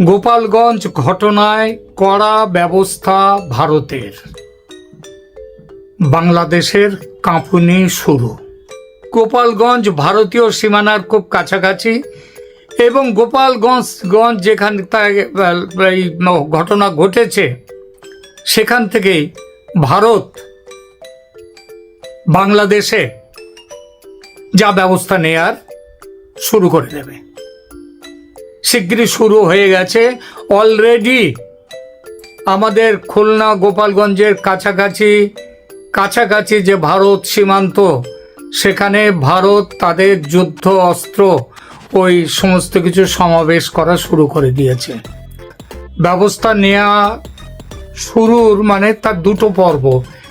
গোপালগঞ্জ ঘটনায় কড়া ব্যবস্থা ভারতের। বাংলাদেশের কাঁপুনি শুরু। গোপালগঞ্জ ভারতীয় সীমানার খুব কাছাকাছি এবং গোপালগঞ্জ গঞ্জ যেখানে এই ঘটনা ঘটেছে, সেখান থেকেই ভারত বাংলাদেশে যা ব্যবস্থা নেয়ার শুরু করে দেবে। শিগগিরই শুরু হয়ে গেছে। অলরেডি আমাদের খুলনা, গোপালগঞ্জের কাছাকাছি কাছাকাছি যে ভারত সীমান্ত, সেখানে ভারত তাদের যুদ্ধ অস্ত্র, ওই সমস্ত কিছু সমাবেশ করা শুরু করে দিয়েছে। ব্যবস্থা নেওয়া শুরুর মানে তার দুটো পর্ব।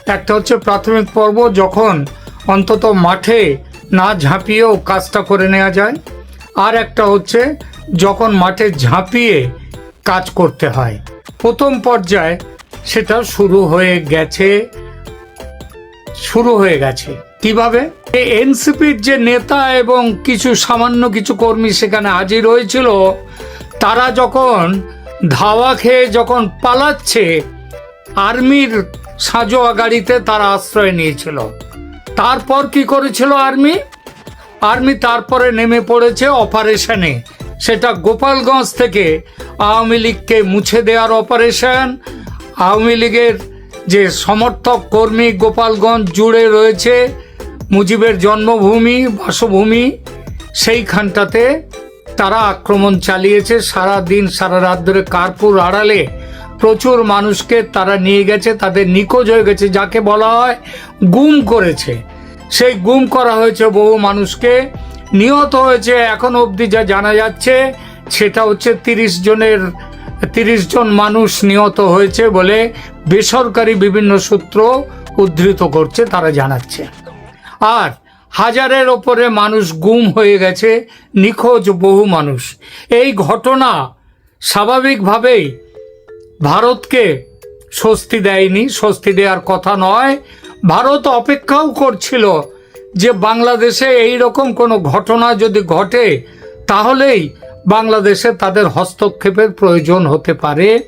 একটা হচ্ছে প্রাথমিক পর্ব, যখন অন্তত মাঠে না ঝাঁপিয়েও কাজটা করে নেওয়া যায়। আর একটা হচ্ছে যখন মাঠে ঝাঁপিয়ে কাজ করতে হয়। প্রথম পর্যায়ে সেটা শুরু হয়ে গেছে, শুরু হয়ে গেছে। কীভাবে? এনসিপির যে নেতা এবং কিছু সামান্য কিছু কর্মী সেখানে হাজির হয়েছিল, তারা যখন ধাওয়া খেয়ে যখন পালাচ্ছে, আর্মির সাজোয়া গাড়িতে তারা আশ্রয় নিয়েছিল। তারপর কি করেছিল আর্মি? আর্মি তারপরে নেমে পড়েছে অপারেশনে। সেটা গোপালগঞ্জ থেকে আওয়ামী লীগকে মুছে দেওয়ার অপারেশন। আওয়ামী লীগের যে সমর্থক কর্মী গোপালগঞ্জ জুড়ে রয়েছে, মুজিবের জন্মভূমি, বাসভূমি, সেইখানটাতে তারা আক্রমণ চালিয়েছে। সারা দিন সারা রাত ধরে কার্পুর আড়ালে প্রচুর মানুষকে তারা নিয়ে গেছে, তাদের নিখোঁজ হয়ে গেছে, যাকে বলা হয় গুম করেছে। সেই গুম করা হয়েছে বহু মানুষকে। নিহত হয়েছে এখন অবধি যা জানা যাচ্ছে, সেটা হচ্ছে তিরিশ জনের, তিরিশ জন মানুষ নিহত হয়েছে বলে বেসরকারি বিভিন্ন সূত্র উদ্ধৃত করছে, তারা জানাচ্ছে। আর হাজারের ওপরে মানুষ গুম হয়ে গেছে, নিখোঁজ বহু মানুষ। এই ঘটনা স্বাভাবিকভাবেই ভারতকে স্বস্তি দেয়নি, স্বস্তি দেওয়ার কথা নয় ভারত অপেক্ষাও করছিল যে বাংলাদেশে এই রকম কোনো ঘটনা যদি ঘটে, তাহলেই বাংলাদেশে তাদের হস্তক্ষেপের প্রয়োজন হতে পারে।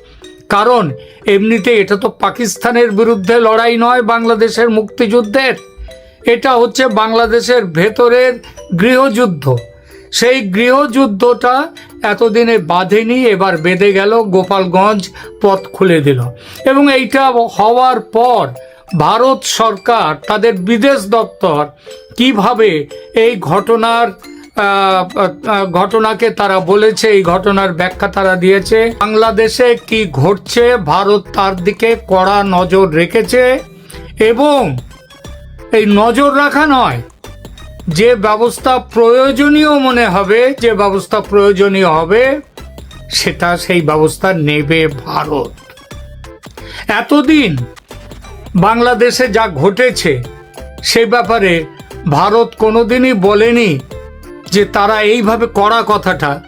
কারণ এমনিতে এটা তো পাকিস্তানের বিরুদ্ধে লড়াই নয় বাংলাদেশের মুক্তিযুদ্ধের। এটা হচ্ছে বাংলাদেশের ভেতরের গৃহযুদ্ধ। সেই গৃহযুদ্ধটা এতদিনে বাঁধেনি, এবার বেঁধে গেল, গোপালগঞ্জ পথ খুলে দিল। এবং এইটা হওয়ার পর ভারত সরকার, তাদের বিদেশ দপ্তর কীভাবে এই ঘটনার ঘটনাকে তারা বলেছে, এই ঘটনার ব্যাখ্যা তারা দিয়েছে। বাংলাদেশে কি ঘটছে, ভারত তার দিকে কড়া নজর রেখেছে এবং এই নজর রাখা নয়, যে ব্যবস্থা প্রয়োজনীয় মনে হবে, যে ব্যবস্থা প্রয়োজনীয় হবে, সেটা সেই ব্যবস্থা নেবে ভারত। এতদিন বাংলাদেশে যা ঘটেছে, সে ব্যাপারে ভারত কোনোদিনই বলেনি যে তারা এইভাবে করা কথাটা,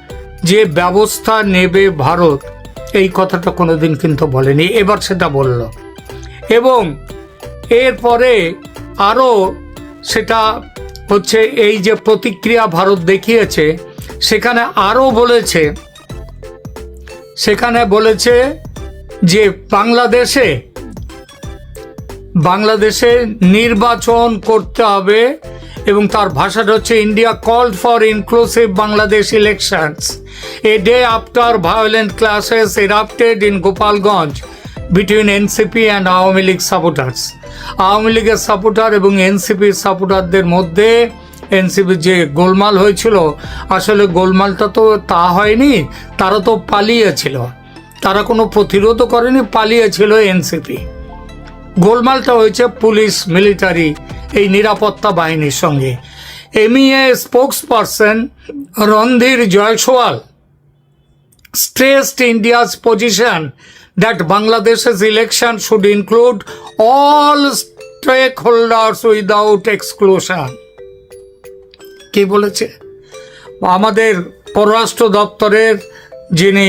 যে ব্যবস্থা নেবে ভারত, এই কথাটা কোনোদিন কিন্তু বলেনি। এবার সেটা বলল। এবং এরপরে আরও সেটা হচ্ছে এই যে প্রতিক্রিয়া ভারত দেখিয়েছে, সেখানে আরও বলেছে, সেখানে বলেছে যে বাংলাদেশে বাংলাদেশে নির্বাচন করতে হবে এবং তার ভাষাটা হচ্ছে India call for inclusive Bangladesh elections a day after violent clashes erupted in Gopalganj between NCP and Awami League supporters Awami লীগের সাপোর্টার এবং এনসিপির সাপোর্টারদের মধ্যে এনসিপির যে গোলমাল হয়েছিল, আসলে গোলমালটা তো তা হয়নি, তারা তো পালিয়েছিল। তারা কোনো প্রতিরোধও করেনি, পালিয়েছিল এনসিপি গোলমালটা হয়েছে পুলিশ, মিলিটারি, এই নিরাপত্তা বাহিনীর সঙ্গে MEA spokesperson Randhir Jaiswal stressed India's position that Bangladesh's election should include all stakeholders without exclusion. কে বলেছে আমাদের পররাষ্ট্র দপ্তরের যিনি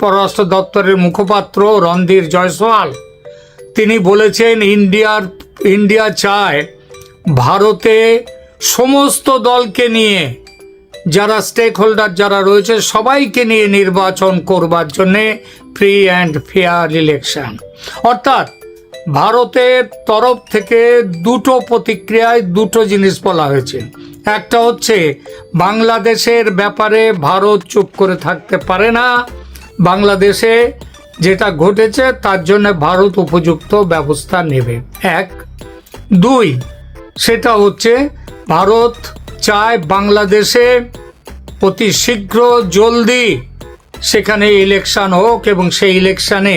পররাষ্ট্র দপ্তরের মুখপাত্র রণধীর জয়সওয়াল তিনি বলেছেন, ইন্ডিয়ার, ইন্ডিয়া চায় ভারতে সমস্ত দলকে নিয়ে, যারা স্টেক হোল্ডার যারা রয়েছে, সবাইকে নিয়ে নির্বাচন করবার জন্যে ফ্রি অ্যান্ড ফেয়ার ইলেকশন অর্থাৎ ভারতের তরফ থেকে দুটো প্রতিক্রিয়ায় দুটো জিনিস বলা হয়েছে। একটা হচ্ছে, বাংলাদেশের ব্যাপারে ভারত চুপ করে থাকতে পারে না। বাংলাদেশে যেটা ঘটেছে, তার জন্য ভারত উপযুক্ত ব্যবস্থা নেবে। এক। দুই, সেটা হচ্ছে ভারত চায় বাংলাদেশে অতি শীঘ্র জলদি সেখানে ইলেকশন হোক এবং সেই ইলেকশনে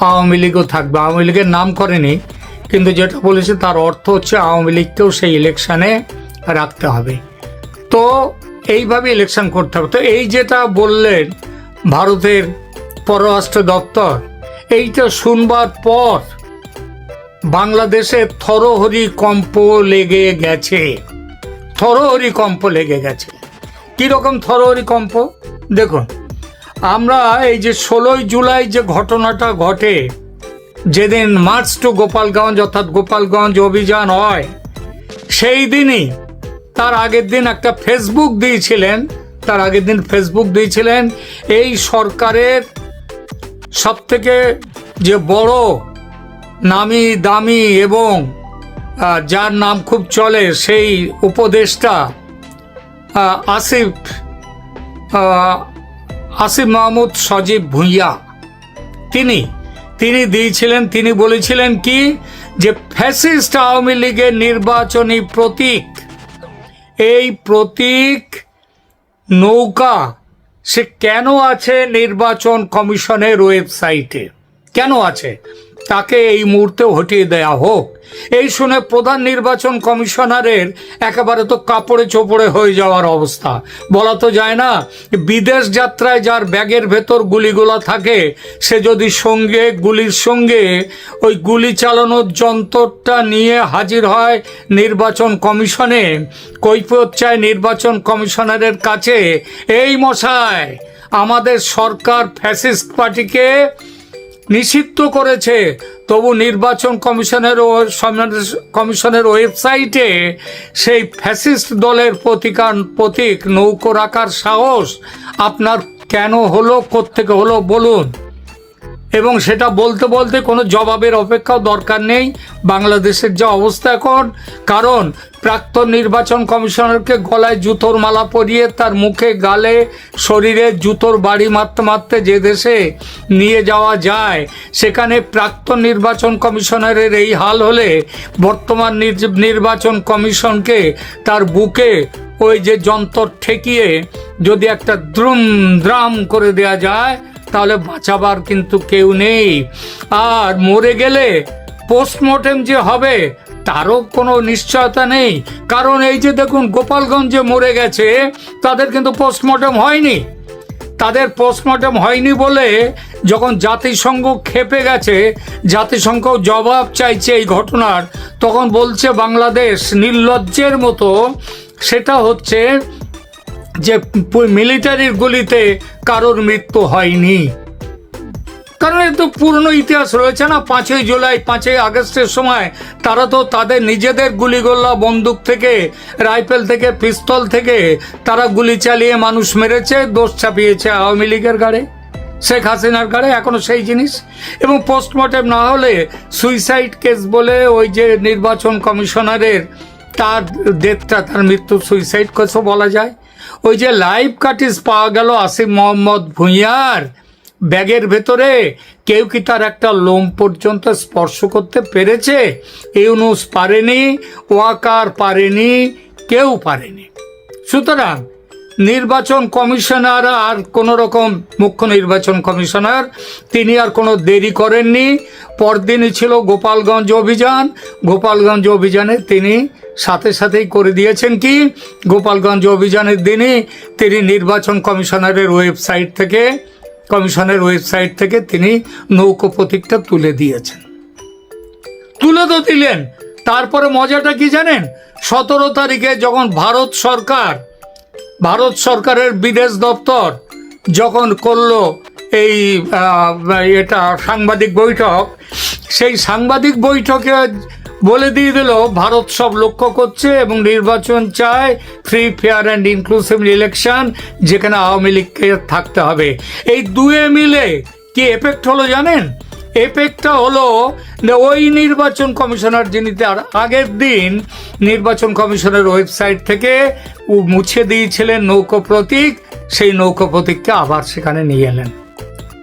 আওয়ামী লীগও থাকবে। আওয়ামী লীগের নাম করেনি, কিন্তু যেটা বলেছে তার অর্থ হচ্ছে আওয়ামী লীগকেও সেই ইলেকশনে রাখতে হবে। তো এইভাবে ইলেকশন করতে হবে। তো এই যেটা বললেন ভারতের পররাষ্ট্র দপ্তর। এইটা শুনবার পর বাংলাদেশে থরহরি কম্প লেগে গেছে। থরহরি কম্প লেগে গেছে। কীরকম থরহরি কম্প? দেখুন, আমরা এই যে ষোলোই জুলাই যে ঘটনাটা ঘটে, যেদিন মার্চ টু গোপালগঞ্জ, অর্থাৎ গোপালগঞ্জ অভিযান হয়, সেই দিনই তার আগের দিন একটা ফেসবুক দিয়েছিলেন, তার আগের দিন ফেসবুক দিয়েছিলেন, এই সরকারের সব থেকে যে বড় নামি দামি এবং যার নাম খুব চলে সেই উপদেষ্টা আসিফ আসিফ মাহমুদ সজীব ভুঁইয়া। তিনি তিনি দিয়েছিলেন, তিনি বলেছিলেন কি যে ফ্যাসিস্ট আওয়ামী লীগের নির্বাচনী প্রতীক, এই প্রতীক নৌকা সে কেন আছে নির্বাচন কমিশনের ওয়েবসাইটে? কেন আছে? তাকে এই মুহূর্তে হটিয়ে দেয়া হোক। এই শুনে প্রধান নির্বাচন কমিশনারের একেবারে তো কাপড়ে চোপড়ে হয়ে যাওয়ার অবস্থা। বলা তো যায় না, বিদেশ যাত্রায় যার ব্যাগের ভেতর গুলিগুলো থাকে, সে যদি সঙ্গে, গুলির সঙ্গে ওই গুলি চালানোর যন্ত্রটা নিয়ে হাজির হয় নির্বাচন কমিশনে, কৈফিয়ত চায় নির্বাচন কমিশনারের কাছে, এই মশায় আমাদের সরকার ফ্যাসিস্ট পার্টিকে নিষিদ্ধ করেছে। তবু নির্বাচন কমিশনের কমিশনের ওয়েবসাইটে সেই ফ্যাসিস্ট দলের প্রতিকার প্রতীক নৌকো রাখার সাহস আপনার কেন হলো, কোত্থেকে হলো, বলুন। এবং সেটা বলতে বলতে কোনো জবাবের অপেক্ষাও দরকার নেই। বাংলাদেশের যা অবস্থা এখন, কারণ প্রাক্তন নির্বাচন কমিশনারকে গলায় জুতোর মালা পরিয়ে তার মুখে, গালে, শরীরে জুতোর বাড়ি মারতে মারতে যে দেশে নিয়ে যাওয়া যায়, সেখানে প্রাক্তন নির্বাচন কমিশনারের এই হাল হলে বর্তমান নির- নির্বাচন কমিশনকে তার বুকে ওই যে যন্ত্র ঠেকিয়ে যদি একটা দ্রুম দ্রাম করে দেয়া যায় তাহলে বাঁচাবার কিন্তু কেউ নেই। আর মরে গেলে পোস্টমর্টেম যে হবে, তারও কোনো নিশ্চয়তা নেই। কারণ এই যে দেখুন, গোপালগঞ্জে মরে গেছে, তাদের কিন্তু পোস্টমর্টেম হয়নি। তাদের পোস্টমর্টেম হয়নি বলে যখন জাতিসংঘ খেপে গেছে, জাতিসংঘ জবাব চাইছে এই ঘটনার, তখন বলছে বাংলাদেশ নির্লজ্জের মতো, সেটা হচ্ছে যে মিলিটারির গুলিতে কারোর মৃত্যু হয়নি। কারণ এ তো পুরনো ইতিহাস রয়েছে না, পাঁচই জুলাই, পাঁচই আগস্টের সময় তারা তো তাদের নিজেদের গুলিগোল্লা বন্দুক থেকে, রাইফেল থেকে, পিস্তল থেকে তারা গুলি চালিয়ে মানুষ মেরেছে, দোষ চাপিয়েছে আওয়ামী লীগের গাড়ে শেখ হাসিনার গাড়ে এখনও সেই জিনিস। এবং পোস্টমর্টেম না হলে সুইসাইড কেস বলে ওই যে নির্বাচন কমিশনারের তার ডেথটা তার মৃত্যু সুইসাইড কেসও বলা যায়। ওই যে লাইভ কাটিস পাওয়া গেল আসিফ মোহাম্মদ ভুঁইয়ার ব্যাগের ভেতরে। কেউ কি তার একটা লোম পর্যন্ত স্পর্শ করতে পেরেছে? ইউনুস পারেনি, ওয়াকার পারেনি, কেউ পারেনি। সুতরাং নির্বাচন কমিশনার আর কোনো রকম মুখ্য নির্বাচন কমিশনার, তিনি আর কোনো দেরি করেননি। পরদিনই ছিল গোপালগঞ্জ অভিযান। গোপালগঞ্জ অভিযানে তিনি সাথে সাথেই করে দিয়েছেন কি? গোপালগঞ্জ অভিযানের দিনে তিনি নির্বাচন কমিশনারের ওয়েবসাইট থেকে, কমিশনের ওয়েবসাইট থেকে তিনি নৌকো প্রতীকটা তুলে দিয়েছেন। তুলে তো দিলেন, তারপরে মজাটা কি জানেন? সতেরো তারিখে যখন ভারত সরকার, ভারত সরকারের বিদেশ দপ্তর যখন করল এই এটা সাংবাদিক বৈঠক, সেই সাংবাদিক বৈঠকে বলে দিয়ে দিল, ভারত সব লক্ষ্য করছে এবং নির্বাচন চায় free fair and inclusive election যেখানে আওয়ামী লীগকে থাকতে হবে। এই দুয়ে মিলে কি এফেক্ট হলো জানেন? এফেক্টটা হলো ওই নির্বাচন কমিশনার যিনি তার আগের দিন নির্বাচন কমিশনের ওয়েবসাইট থেকে মুছে দিয়েছিলেন নৌকো প্রতীক, সেই নৌকো প্রতীককে আবার সেখানে নিয়ে এলেন।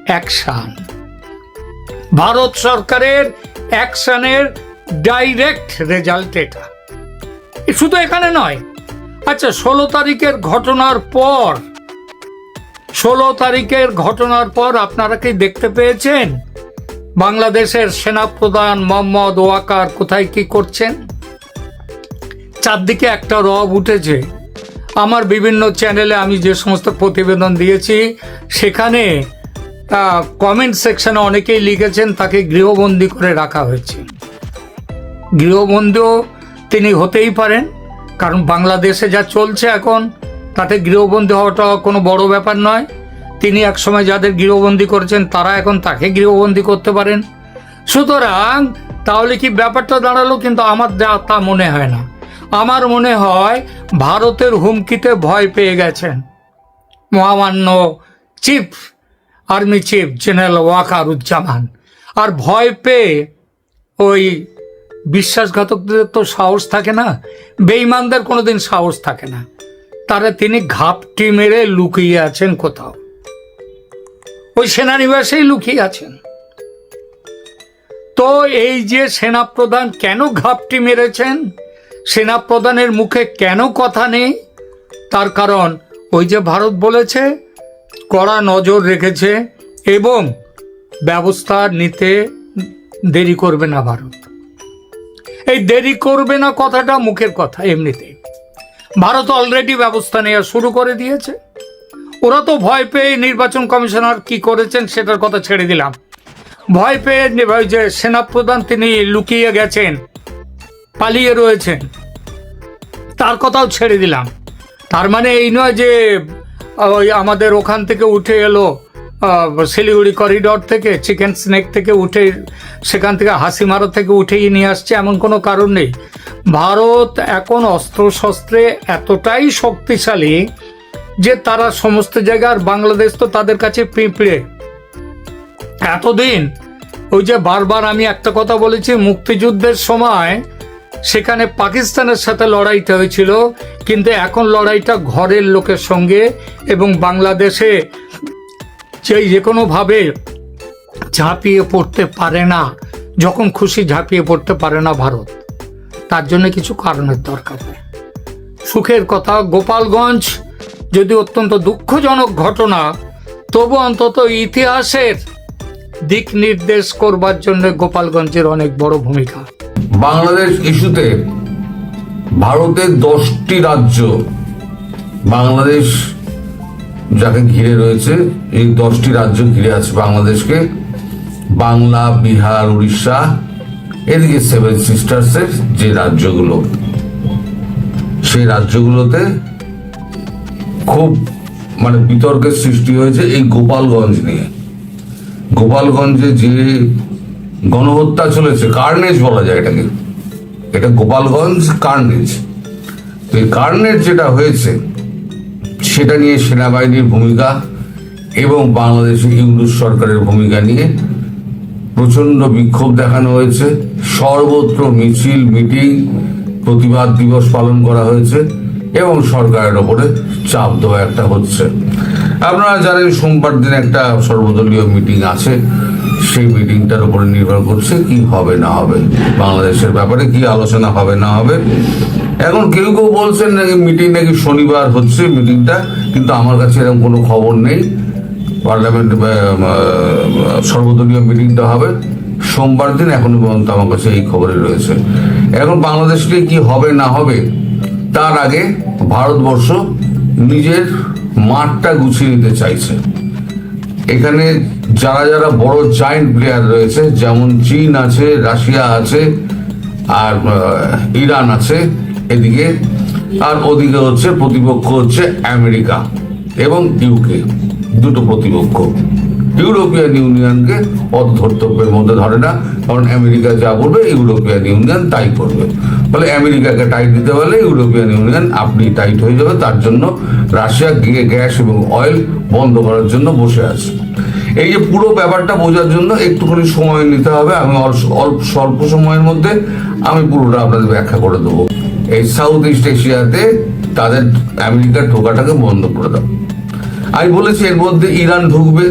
অ্যাকশন ভারত সরকারের অ্যাকশনের ডাইরেক্ট রেজাল্ট এটা শুধু এখানে নয়। আচ্ছা ষোলো তারিখের ঘটনার পর, ষোলো তারিখের ঘটনার পর আপনারা কি দেখতে পেয়েছেন? বাংলাদেশের সেনাপ্রধান মোহাম্মদ ওয়াকার কোথায় কি করছেন? চারদিকে একটা রব উঠেছে। আমার বিভিন্ন চ্যানেলে আমি যে সমস্ত প্রতিবেদন দিয়েছি, সেখানে কমেন্ট সেকশনে অনেকেই লিখেছেন, তাকে গৃহবন্দী করে রাখা হয়েছে। গৃহবন্দীও তিনি হতেই পারেন, কারণ বাংলাদেশে যা চলছে এখন, তাতে গৃহবন্দী হওয়াটা কোনো বড় ব্যাপার নয়। তিনি একসময় যাদের গৃহবন্দী করেছেন, তারা এখন তাকে গৃহবন্দী করতে পারেন। সুতরাং, তাহলে কি ব্যাপারটা দাঁড়াল? কিন্তু আমার যা তা মনে হয় না। আমার মনে হয় ভারতের হুমকিতে ভয় পেয়ে গেছেন মহামান্য chief, army chief general Waker-Uz-Zaman. আর ভয় পেয়ে ওই বিশ্বাসঘাতকদের তো সাহস থাকে না, বেঈমানদের কোনোদিন সাহস থাকে না। তারা তিনি ঘাপটি মেরে লুকিয়ে আছেন কোথাও। ওই সেনানিবাসেই লুকিয়ে আছেন। তো এই যে সেনাপ্রধান কেন ঘাপটি মেরেছেন, সেনাপ্রধানের মুখে কেন কথা নেই? তার কারণ ওই যে ভারত বলেছে, কড়া নজর রেখেছে এবং ব্যবস্থা নিতে দেরি করবে না ভারত। এই দেরি করবে না কথাটা মুখের কথা এমনিতে ভারত অলরেডি ব্যবস্থা নেওয়া শুরু করে দিয়েছে। ওরা তো ভয় পেয়ে নির্বাচন কমিশনার কি করেছেন সেটার কথা ছেড়ে দিলাম। ভয় পেয়ে যে সেনাপ্রধান তিনি লুকিয়ে গেছেন, পালিয়ে রয়েছেন। তার কথাও ছেড়ে দিলাম। তার মানে এই নয় যে ওই আমাদের ওখান থেকে উঠে এলো শিলিগুড়ি করিডর থেকে, চিকেন স্নেক থেকে উঠে, সেখান থেকে হাসিমারা থেকে উঠেই নিয়ে আসছে, এমন কোনো কারণ নেই। ভারত এখন অস্ত্র শস্ত্রে এতটাই শক্তিশালী যে তারা সমস্ত জায়গার বাংলাদেশ তো তাদের কাছে পিঁপড়ে। এতদিন ওই যে বারবার আমি একটা কথা বলেছি, মুক্তিযুদ্ধের সময় সেখানে পাকিস্তানের সাথে লড়াইটা হয়েছিল, কিন্তু এখন লড়াইটা ঘরের লোকের সঙ্গে এবং বাংলাদেশে যে যে কোনোভাবে ঝাঁপিয়ে পড়তে পারে না, যখন খুশি ঝাঁপিয়ে পড়তে পারে না ভারত। তার জন্য কিছু কারণের দরকার সুখের কথা, গোপালগঞ্জ যদি অত্যন্ত দুঃখজনক ঘটনা, তবু অন্তত ইতিহাসের দিক নির্দেশ করবার জন্য গোপালগঞ্জের অনেক বড় ভূমিকা। বাংলাদেশ ইস্যুতে ভারতের দশটি রাজ্য, বাংলাদেশ যাকে ঘিরে রয়েছে এই দশটি রাজ্য ঘিরে আছে বাংলাদেশকে। বাংলা, বিহার, উড়িষ্যা, এদিকে সেভেন সিস্টার্সের যে রাজ্যগুলো, সেই রাজ্যগুলোতে খুব মানে বিতর্কের সৃষ্টি হয়েছে এই গোপালগঞ্জ নিয়ে। গোপালগঞ্জে যে গণহত্যা চলেছে কার্নেজ বলা যায় এটাকে। এটা গোপালগঞ্জ কার্নেজ তো এই কার্নেজ যেটা হয়েছে সেটা নিয়ে সেনাবাহিনীর ভূমিকা এবং বাংলাদেশে ইংরেজ সরকারের ভূমিকা নিয়ে প্রচণ্ড বিক্ষোভ দেখানো হয়েছে। সর্বত্র মিছিল, মিটিং, প্রতিবাদ দিবস পালন করা হয়েছে এবং সরকারের ওপরে চাপ দেওয়া একটা হচ্ছে। আপনারা জানেন, সোমবার দিন একটা সর্বদলীয় মিটিং আছে। সেই মিটিংটার উপরে নির্ভর করছে কি হবে, না হবে, বাংলাদেশের ব্যাপারে কি আলোচনা হবে, না হবে। এখন কেউ কেউ বলছেন নাকি মিটিং নাকি শনিবার হচ্ছে মিটিংটা কিন্তু আমার কাছে এরকম কোনো খবর নেই। পার্লামেন্ট সর্বদলীয় মিটিংটা হবে। সোমবার দিন এখনও পর্যন্ত আমার কাছে এই খবরে রয়েছে। এখন বাংলাদেশকে কি হবে, না হবে, তার আগে ভারতবর্ষ নিজের মাঠটা গুছিয়ে নিতে চাইছে। এখানে যারা যারা বড় জায়েন্ট প্লেয়ার রয়েছে, যেমন চীন আছে, রাশিয়া আছে, আর ইরান আছে এদিকে আর ওদিকে হচ্ছে প্রতিপক্ষ হচ্ছে আমেরিকা এবং ইউকে দুটো প্রতিপক্ষ। ইউরোপিয়ান ইউনিয়নকে অত ধর্তব্যের মধ্যে ধরে না, কারণ আমেরিকা যা করবে ইউরোপিয়ান ইউনিয়ন তাই করবে। ফলে আমেরিকাকে টাইট দিতে পারলে ইউরোপিয়ান ইউনিয়ন আপনি টাইট হয়ে যাবে, তার জন্য রাশিয়া গিয়ে গ্যাস এবং অয়েল বন্ধ করার জন্য বসে আছে। এই যে পুরো ব্যাপারটা বোঝার জন্য একটুখানি সময় নিতে হবে, আমি অল্প স্বল্প সময়ের মধ্যে আমি পুরোটা আপনাদের ব্যাখ্যা করে দেবো। এই সাউথ ইস্ট এশিয়াতে তাদের আমেরিকার ঢোকাটাকে বন্ধ করে দাও। আমি বলেছি, এর মধ্যে ইরান ঢুকবে।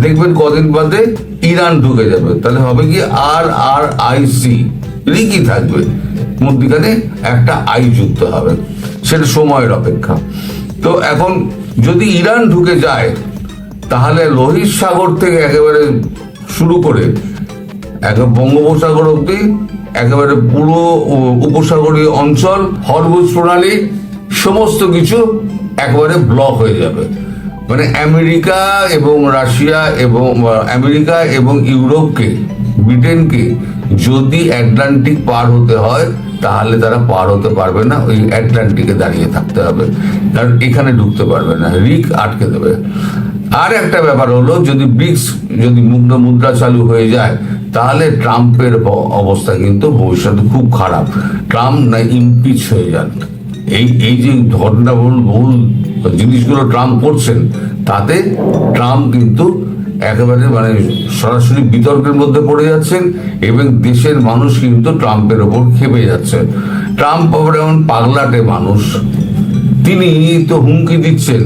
দেখবেন কদিন বাদে ইরান ঢুকে যাবে। তাহলে হবে কি আর আর আই সি লিখি থাকবে। মধ্যখানে একটা আই যুক্ত হবে। সেটা সময়ের অপেক্ষা। তো এখন যদি ইরান ঢুকে যায়, তাহলে লোহিত সাগর থেকে একেবারে শুরু করে একেবারে বঙ্গোপসাগর অব্দি একেবারে পুরো উপসাগরীয় অঞ্চল হরমুজ প্রণালী, সমস্ত কিছু একবারে ব্লক হয়ে যাবে। মানে আমেরিকা এবং রাশিয়া এবং আমেরিকা এবং ইউরোপকে, ব্রিটেনকে যদি অ্যাটলান্টিক পার হতে হয়, তাহলে তারা পার হতে পারবে না, ওই অ্যাটলান্টিকে দাঁড়িয়ে থাকতে হবে। কারণ এখানে ঢুকতে পারবে না, রিক আটকে দেবে। আর একটা ব্যাপার হলো, যদি ব্রিক্স, যদি মুদ্রা মুদ্রা চালু হয়ে যায় তাহলে ট্রাম্পের অবস্থা কিন্তু ভবিষ্যতে খুব খারাপ। ট্রাম্প না ইমপিচ হয়ে যান। এই এই যে ঘটনা ভুল ভুল জিনিসগুলো ট্রাম্প করছেন, তাতে ট্রাম্প কিন্তু একেবারে মানে সরাসরি বিতর্কের মধ্যে পড়ে যাচ্ছেন এবং দেশের মানুষ কিন্তু ট্রাম্পের ওপর খেপে যাচ্ছে। ট্রাম্প আবার এমন পাগলাটে মানুষ। তিনি তো হুমকি দিচ্ছেন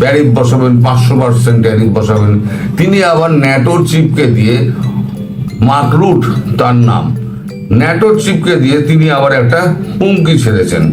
ট্যারিফ বসাবেন, পাঁচশো পার্সেন্ট ট্যারিফ বসাবেন। তিনি আবার ন্যাটোর চিপকে দিয়ে মার্ক রুট তার নাম। ন্যাটো চিপকে দিয়ে তিনি আবার একটা হুমকি ছেড়েছেন।